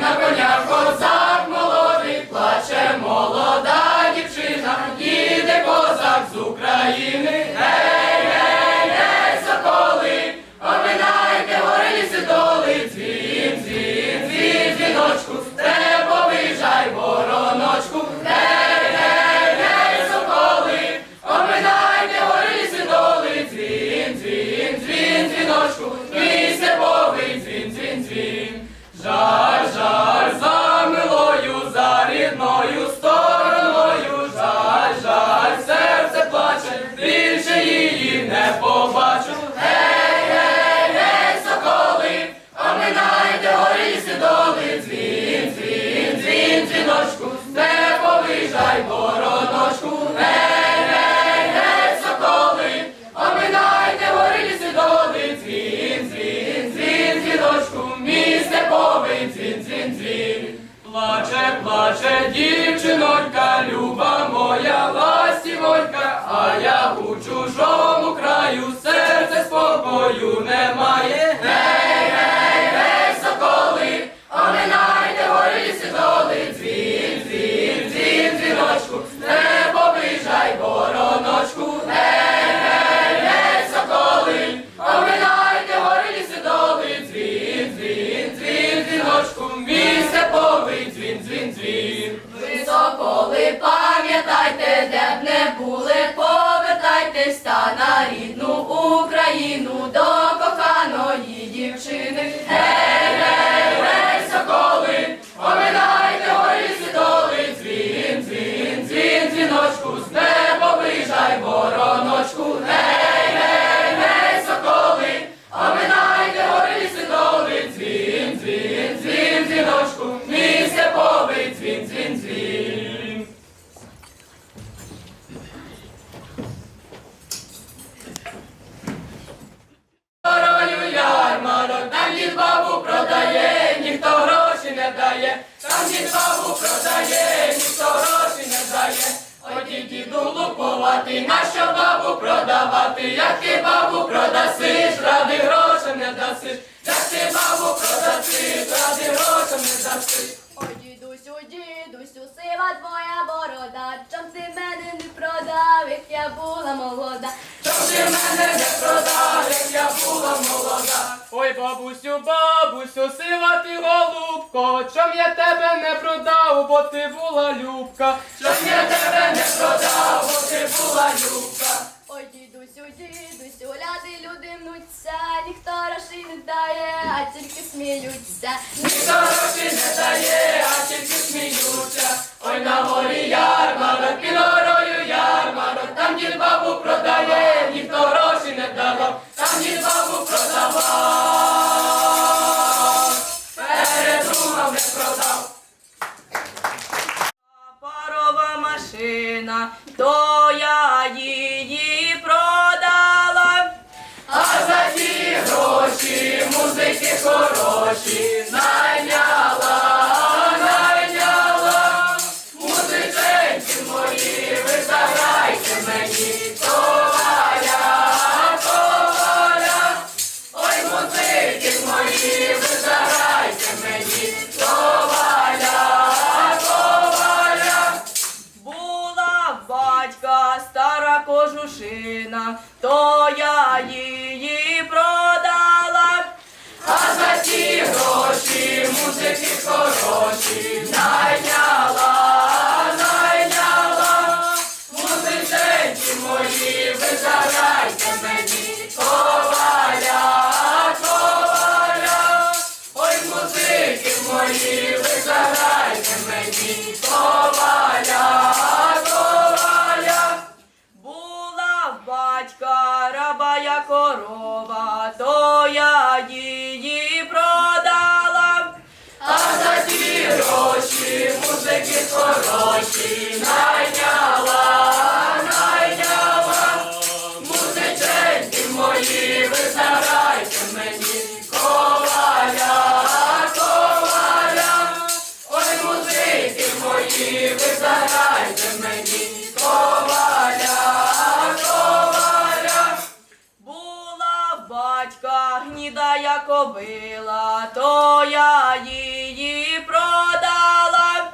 на конях козак молодий, плаче молода дівчина, іде козак з України. Плаче, плаче, дівчинонька, люба моя ластівонька, а я у чужому краю серце спокою нема. нам нікому продає, ніхто гроші не дає, Оді діду лупувати, на що бабу продавати, як ти бабу продасиш, ради гроші не дасиш, як ти бабу продасиш, ради гроші не дасиш. дідусь дідусю, дідусю, сива твоя борода, чом ти мене не продав, як я була молода, чом ти мене не продав. Ой, бабусю, бабусю, сива ти голубко, чом я тебе не продав, бо ти була любка. Чом я тебе не продав, бо ти була любка. Ой, дідусю, дідусю, ляди люди мнуться, ніхто грошей не дає, а тільки сміються. Ніхто грошей не дає, а тільки не продав. Парова машина, то я її продала, а за ті гроші музики хороші. shit. зробила, то я її продала,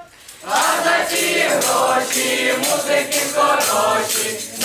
а за ці гроші музики хороші.